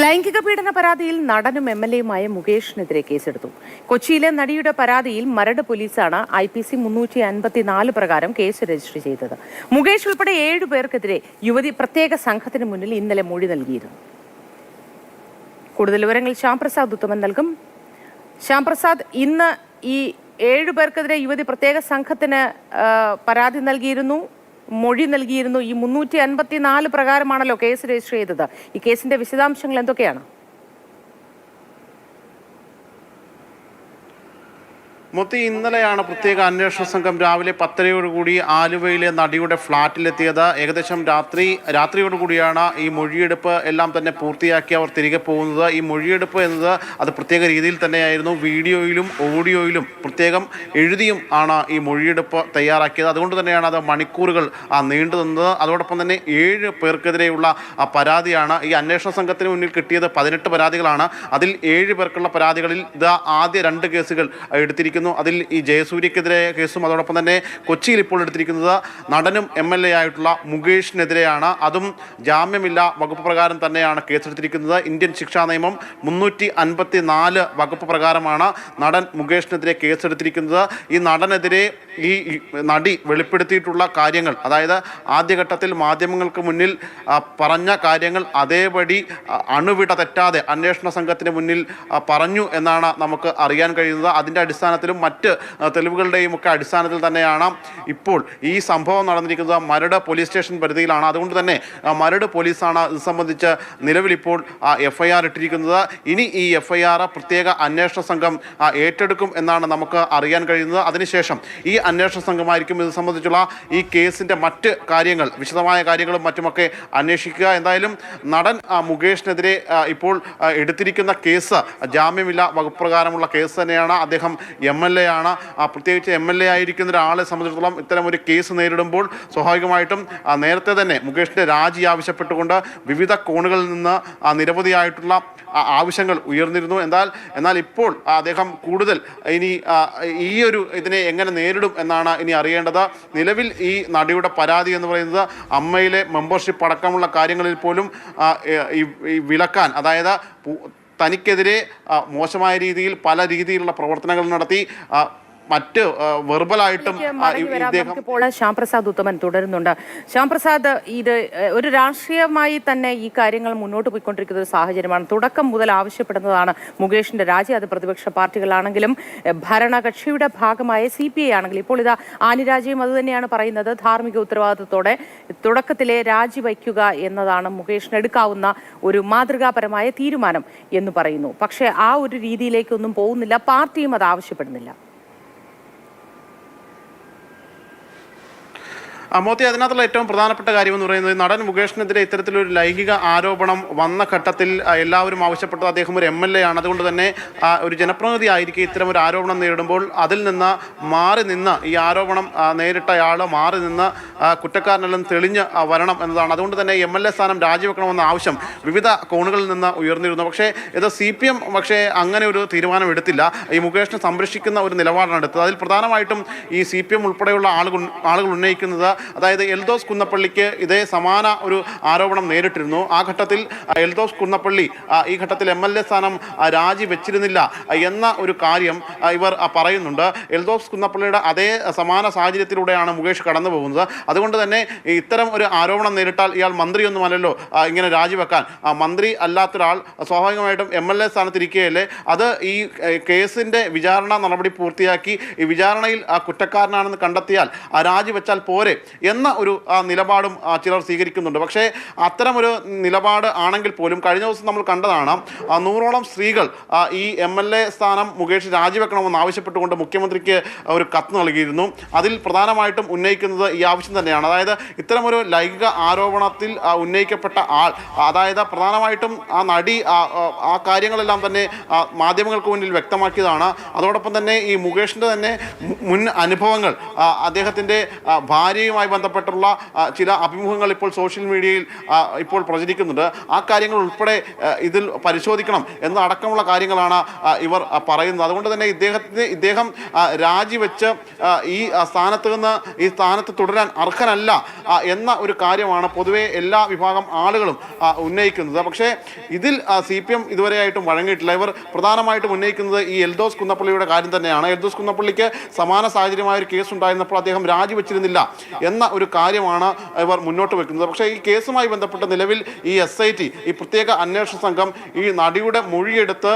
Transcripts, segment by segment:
ലൈംഗിക പീഡന പരാതിയിൽ നടനും എം എൽ എയുമായ മുകേഷിനെതിരെ കേസെടുത്തു. കൊച്ചിയിലെ നടിയുടെ പരാതിയിൽ മരട് പോലീസാണ് ഐ പി സി മുന്നൂറ്റി അൻപത്തിനാല് പ്രകാരം കേസ് രജിസ്റ്റർ ചെയ്തത്. മുകേഷ് ഉൾപ്പെടെ ഏഴു പേർക്കെതിരെ യുവതി പ്രത്യേക സംഘത്തിന് മുന്നിൽ ഇന്നലെ മൊഴി നൽകിയിരുന്നു. കൂടുതൽ വിവരങ്ങൾ ശ്യാംപ്രസാദ് ഉത്തമൻ നൽകും. ശ്യാംപ്രസാദ് ഇന്ന് ഈ ഏഴു പേർക്കെതിരെ യുവതി പ്രത്യേക സംഘത്തിന് പരാതി നൽകിയിരുന്നു. മൊഴി നൽകിയിരുന്നു. ഈ മുന്നൂറ്റി അൻപത്തി നാല് പ്രകാരമാണല്ലോ കേസ് രജിസ്റ്റർ ചെയ്തത്. ഈ കേസിന്റെ വിശദാംശങ്ങൾ എന്തൊക്കെയാണ്? മൊത്തി ഇന്നലെയാണ് പ്രത്യേക അന്വേഷണ സംഘം രാവിലെ പത്തരയോടുകൂടി ആലുവയിലെ നടിയുടെ ഫ്ളാറ്റിലെത്തിയത്. ഏകദേശം രാത്രി രാത്രിയോടുകൂടിയാണ് ഈ മൊഴിയെടുപ്പ് എല്ലാം തന്നെ പൂർത്തിയാക്കി അവർ തിരികെ പോകുന്നത്. ഈ മൊഴിയെടുപ്പ് എന്നത് അത് പ്രത്യേക രീതിയിൽ തന്നെയായിരുന്നു. വീഡിയോയിലും ഓഡിയോയിലും പ്രത്യേകം എഴുതിയും ആണ് ഈ മൊഴിയെടുപ്പ് തയ്യാറാക്കിയത്. അതുകൊണ്ട് തന്നെയാണ് അത് മണിക്കൂറുകൾ നീണ്ടു നിന്നത്. അതോടൊപ്പം തന്നെ ഏഴ് പേർക്കെതിരെയുള്ള പരാതിയാണ് ഈ അന്വേഷണ സംഘത്തിന് മുന്നിൽ കിട്ടിയത്. പതിനെട്ട് പരാതികളാണ്. അതിൽ ഏഴ് പേർക്കുള്ള പരാതികളിൽ ഇത് ആദ്യ രണ്ട് കേസുകൾ എടുത്തിരിക്കുന്നു. അതിൽ ഈ ജയസൂര്യക്കെതിരെ കേസും അതോടൊപ്പം തന്നെ കൊച്ചിയിൽ ഇപ്പോൾ എടുത്തിരിക്കുന്നത് നടനും എം എൽ എ ആയിട്ടുള്ള മുകേഷിനെതിരെയാണ്. അതും ജാമ്യമില്ല വകുപ്പ് പ്രകാരം തന്നെയാണ് കേസെടുത്തിരിക്കുന്നത്. ഇന്ത്യൻ ശിക്ഷാ നിയമം മുന്നൂറ്റി അൻപത്തി നാല് വകുപ്പ് പ്രകാരമാണ് നടൻ മുകേഷിനെതിരെ കേസെടുത്തിരിക്കുന്നത്. ഈ നടനെതിരെ ഈ നടി വെളിപ്പെടുത്തിയിട്ടുള്ള കാര്യങ്ങൾ അതായത് ആദ്യഘട്ടത്തിൽ മാധ്യമങ്ങൾക്ക് മുന്നിൽ പറഞ്ഞ കാര്യങ്ങൾ അതേപടി അണുവിട തെറ്റാതെ അന്വേഷണ സംഘത്തിന് മുന്നിൽ പറഞ്ഞു എന്നാണ് നമുക്ക് അറിയാൻ കഴിയുന്നത്. അതിന്റെ അടിസ്ഥാനത്തിലും മറ്റ് തെളിവുകളുടെയും ഒക്കെ അടിസ്ഥാനത്തിൽ തന്നെയാണ് ഇപ്പോൾ ഈ സംഭവം നടന്നിരിക്കുന്നത്. മരട് പോലീസ് സ്റ്റേഷൻ പരിധിയിലാണ്. അതുകൊണ്ട് തന്നെ മരട് പോലീസാണ് ഇത് സംബന്ധിച്ച് നിലവിലിപ്പോൾ എഫ് ഐ ആർ ഇട്ടിരിക്കുന്നത്. ഇനി ഈ എഫ് ഐ ആർ പ്രത്യേക അന്വേഷണ സംഘം ഏറ്റെടുക്കും എന്നാണ് നമുക്ക് അറിയാൻ കഴിയുന്നത്. അതിനുശേഷം ഈ അന്വേഷണ സംഘമായിരിക്കും ഇത് സംബന്ധിച്ചുള്ള ഈ കേസിന്റെ മറ്റ് കാര്യങ്ങൾ വിശദമായ കാര്യങ്ങളും മറ്റുമൊക്കെ അന്വേഷിക്കുക. എന്തായാലും നടൻ മുകേഷിനെതിരെ ഇപ്പോൾ എടുത്തിരിക്കുന്ന കേസ് ജാമ്യമില്ല വകുപ്പ് പ്രകാരമുള്ള കേസ് തന്നെയാണ് അദ്ദേഹം എം എൽ എ ആണ്. ആ, പ്രത്യേകിച്ച് എം എൽ എ ആയിരിക്കുന്ന ഒരാളെ സംബന്ധിച്ചിടത്തോളം ഇത്തരം ഒരു കേസ് നേരിടുമ്പോൾ സ്വാഭാവികമായിട്ടും നേരത്തെ തന്നെ മുകേഷിന്റെ രാജി ആവശ്യപ്പെട്ടുകൊണ്ട് വിവിധ കോണുകളിൽ നിന്ന് നിരവധിയായിട്ടുള്ള ആവശ്യങ്ങൾ ഉയർന്നിരുന്നു. എന്നാൽ എന്നാൽ ഇപ്പോൾ അദ്ദേഹം കൂടുതൽ ഇനി ഈ ഒരു ഇതിനെ എങ്ങനെ നേരിടും എന്നാണ് ഇനി അറിയേണ്ടത്. നിലവിൽ ഈ നടിയുടെ പരാതി എന്ന് പറയുന്നത് അമ്മയിലെ മെമ്പർഷിപ്പ് അടക്കമുള്ള കാര്യങ്ങളിൽ പോലും ഈ വിളക്കാൻ അതായത് തനിക്കെതിരെ മോശമായ രീതിയിൽ പല രീതിയിലുള്ള പ്രവർത്തനങ്ങൾ നടത്തി മറ്റ് വെർബലായിട്ടും ഇപ്പോൾ ശ്യാംപ്രസാദ് ഉത്തമൻ തുടരുന്നുണ്ട്. ശ്യാംപ്രസാദ് ഇത് ഒരു രാഷ്ട്രീയമായി തന്നെ ഈ കാര്യങ്ങൾ മുന്നോട്ട് പോയിക്കൊണ്ടിരിക്കുന്ന ഒരു സാഹചര്യമാണ്. തുടക്കം മുതൽ ആവശ്യപ്പെടുന്നതാണ് മുകേഷിന്റെ രാജി. അത് പ്രതിപക്ഷ പാർട്ടികളാണെങ്കിലും ഭരണകക്ഷിയുടെ ഭാഗമായ സി പി ഐ ആണെങ്കിലും. ഇപ്പോൾ ഇതാ ആനിരാജയും അത് തന്നെയാണ് പറയുന്നത്. ധാർമ്മിക ഉത്തരവാദിത്വത്തോടെ തുടക്കത്തിലെ രാജിവയ്ക്കുക എന്നതാണ് മുകേഷിന് എടുക്കാവുന്ന ഒരു മാതൃകാപരമായ തീരുമാനം എന്ന് പറയുന്നു. പക്ഷേ ആ ഒരു രീതിയിലേക്കൊന്നും പോകുന്നില്ല. പാർട്ടിയും അത് ആവശ്യപ്പെടുന്നില്ല. അമോത്തി അതിനകത്തുള്ള ഏറ്റവും പ്രധാനപ്പെട്ട കാര്യം എന്ന് പറയുന്നത് നടൻ മുകേഷിനെതിരെ ഇത്തരത്തിലൊരു ലൈംഗിക ആരോപണം വന്ന ഘട്ടത്തിൽ എല്ലാവരും ആവശ്യപ്പെട്ടത് അദ്ദേഹം ഒരു എം എൽ എ ആണ്. അതുകൊണ്ട് തന്നെ ഒരു ജനപ്രതിനിധി ആയിരിക്കും ഇത്തരം ഒരു ആരോപണം നേരിടുമ്പോൾ അതിൽ നിന്ന് മാറി നിന്ന് ഈ ആരോപണം നേരിട്ടയാൾ മാറി നിന്ന് കുറ്റക്കാരനെല്ലാം തെളിഞ്ഞ് വരണം എന്നതാണ്. അതുകൊണ്ട് തന്നെ എം എൽ എ സ്ഥാനം രാജിവെക്കണമെന്ന ആവശ്യം വിവിധ കോണുകളിൽ നിന്ന് ഉയർന്നിരുന്നു. പക്ഷേ ഇത് സി പി എം പക്ഷേ അങ്ങനെ ഒരു തീരുമാനം എടുത്തില്ല. ഈ മുകേഷിനെ സംരക്ഷിക്കുന്ന ഒരു നിലപാടാണ് എടുത്തത്. അതിൽ പ്രധാനമായിട്ടും ഈ സി പി എം ഉൾപ്പെടെയുള്ള ആളുകൾ ആളുകൾ ഉന്നയിക്കുന്നത് അതായത് എൽദോസ് കുന്നപ്പള്ളിക്ക് ഇതേ സമാന ഒരു ആരോപണം നേരിട്ടിരുന്നു. ആ ഘട്ടത്തിൽ എൽദോസ് കുന്നപ്പള്ളി ഈ ഘട്ടത്തിൽ എം എൽ എ സ്ഥാനം രാജിവെച്ചിരുന്നില്ല രാജി വെച്ചിരുന്നില്ല എന്ന ഒരു കാര്യം ഇവർ പറയുന്നുണ്ട്. എൽദോസ് കുന്നപ്പള്ളിയുടെ അതേ സമാന സാഹചര്യത്തിലൂടെയാണ് മുകേഷ് കടന്നു പോകുന്നത് അതുകൊണ്ട് തന്നെ ഇത്തരം ഒരു ആരോപണം നേരിട്ടാൽ ഇയാൾ മന്ത്രിയൊന്നുമല്ലല്ലോ ഇങ്ങനെ രാജിവെക്കാൻ. മന്ത്രി അല്ലാത്തൊരാൾ സ്വാഭാവികമായിട്ടും എം എൽ എ സ്ഥാനത്തിരിക്കുകയല്ലേ? അത് ഈ കേസിന്റെ വിചാരണ നടപടി പൂർത്തിയാക്കി ഈ വിചാരണയിൽ കുറ്റക്കാരനാണെന്ന് കണ്ടെത്തിയാൽ രാജിവെച്ചാൽ പോരെ? എന്ന ഒരു നിലപാടും ചിലർ സ്വീകരിക്കുന്നുണ്ട്. പക്ഷേ അത്തരമൊരു നിലപാട് ആണെങ്കിൽ പോലും കഴിഞ്ഞ ദിവസം നമ്മൾ കണ്ടതാണ് നൂറോളം സ്ത്രീകൾ ഈ എം എൽ എ സ്ഥാനം മുകേഷ് രാജിവെക്കണമെന്ന് ആവശ്യപ്പെട്ടുകൊണ്ട് മുഖ്യമന്ത്രിക്ക് ഒരു കത്ത് നൽകിയിരുന്നു. അതിൽ പ്രധാനമായിട്ടും ഉന്നയിക്കുന്നത് ഈ ആവശ്യം തന്നെയാണ്. അതായത് ഇത്തരമൊരു ലൈംഗിക ആരോപണത്തിൽ ഉന്നയിക്കപ്പെട്ട ആൾ അതായത് പ്രധാനമായിട്ടും ആ നടി ആ, കാര്യങ്ങളെല്ലാം തന്നെ മാധ്യമങ്ങൾക്ക് മുന്നിൽ വ്യക്തമാക്കിയതാണ്. അതോടൊപ്പം തന്നെ ഈ മുകേഷിന്റെ തന്നെ മുൻ അനുഭവങ്ങൾ അദ്ദേഹത്തിന്റെ ഭാര്യയുമായി കേസുമായി ബന്ധപ്പെട്ടുള്ള ചില അഭിമുഖങ്ങൾ ഇപ്പോൾ സോഷ്യൽ മീഡിയയിൽ ഇപ്പോൾ പ്രചരിക്കുന്നുണ്ട്. ആ കാര്യങ്ങൾ ഉൾപ്പെടെ ഇതിൽ പരിശോധിക്കണം എന്നടക്കമുള്ള കാര്യങ്ങളാണ് ഇവർ പറയുന്നത്. അതുകൊണ്ട് തന്നെ ഇദ്ദേഹത്തിന് ഇദ്ദേഹം രാജിവെച്ച് ഈ സ്ഥാനത്ത് നിന്ന് ഈ സ്ഥാനത്ത് തുടരാൻ അർഹനല്ല എന്ന ഒരു കാര്യമാണ് പൊതുവെ എല്ലാ വിഭാഗം ആളുകളും ഉന്നയിക്കുന്നത്. പക്ഷേ ഇതിൽ സി പി എം ഇതുവരെയായിട്ടും വഴങ്ങിയിട്ടില്ല. ഇവർ പ്രധാനമായിട്ടും ഉന്നയിക്കുന്നത് ഈ എൽദോസ് കുന്നപ്പള്ളിയുടെ കാര്യം തന്നെയാണ്. എൽദോസ് കുന്നപ്പള്ളിക്ക് സമാന സാഹചര്യമായ ഒരു കേസ് ഉണ്ടായിരുന്നപ്പോൾ അദ്ദേഹം രാജിവെച്ചിരുന്നില്ല. എന്ന ഒരു കാര്യമാണ് ഇവർ മുന്നോട്ട് വെക്കുന്നത്. പക്ഷേ ഈ കേസുമായി ബന്ധപ്പെട്ട് നിലവിൽ ഈ എസ് ഐ ടി ഈ പ്രത്യേക അന്വേഷണ സംഘം ഈ നടിയുടെ മൊഴിയെടുത്ത്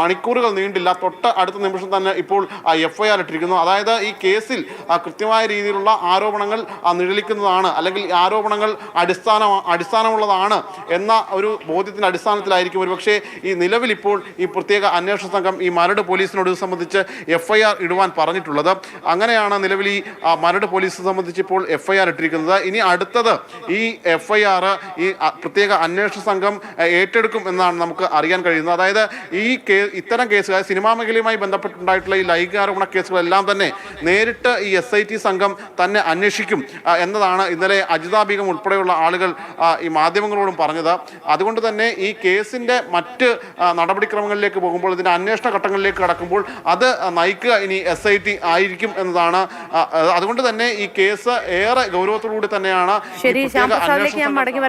മണിക്കൂറുകൾ നീണ്ടില്ല. തൊട്ട് അടുത്ത നിമിഷം തന്നെ ഇപ്പോൾ എഫ് ഐ ആർ ഇട്ടിരിക്കുന്നു. അതായത് ഈ കേസിൽ കൃത്യമായ രീതിയിലുള്ള ആരോപണങ്ങൾ നിഴലിക്കുന്നതാണ്. അല്ലെങ്കിൽ ആരോപണങ്ങൾ അടിസ്ഥാന അടിസ്ഥാനമുള്ളതാണ് എന്ന ഒരു ബോധ്യത്തിന്റെ അടിസ്ഥാനത്തിലായിരിക്കും ഒരുപക്ഷെ ഈ നിലവിൽ ഇപ്പോൾ ഈ പ്രത്യേക അന്വേഷണ സംഘം ഈ മരട് പോലീസിനോട് സംബന്ധിച്ച് എഫ്ഐആർ ഇടുവാൻ പറഞ്ഞിട്ടുള്ളത്. അങ്ങനെയാണ് നിലവിൽ ഈ മരട് പോലീസ് സംബന്ധിച്ച് ഇപ്പോൾ എഫ് ഐ ആർ ഇട്ടിരിക്കുന്നത്. ഇനി അടുത്തത് ഈ എഫ് ഐ ആർ ഈ പ്രത്യേക അന്വേഷണ സംഘം ഏറ്റെടുക്കും എന്നാണ് നമുക്ക് അറിയാൻ കഴിയുന്നത്. അതായത് ഈ കേ ഇത്തരം കേസുകൾ സിനിമാ മേഖലയുമായി ബന്ധപ്പെട്ടുണ്ടായിട്ടുള്ള ഈ ലൈംഗികാരോപണ കേസുകളെല്ലാം തന്നെ നേരിട്ട് ഈ എസ് ഐ ടി സംഘം തന്നെ അന്വേഷിക്കും എന്നതാണ് ഇന്നലെ അജിതാ ബീഗം ഉൾപ്പെടെയുള്ള ആളുകൾ ഈ മാധ്യമങ്ങളോടും പറഞ്ഞത്. അതുകൊണ്ട് തന്നെ ഈ കേസിന്റെ മറ്റ് നടപടിക്രമങ്ങളിലേക്ക് പോകുമ്പോൾ ഇതിന്റെ അന്വേഷണ ഘട്ടങ്ങളിലേക്ക് കടക്കുമ്പോൾ അത് നയിക്കുക ഇനി എസ് ഐ ടി ആയിരിക്കും എന്നതാണ് അതുകൊണ്ട് തന്നെ ഈ കേസ് ഏറെ ഗൗരവത്തോടു കൂടി തന്നെയാണ് ശരി ശ്യാം ഞാൻ മടങ്ങി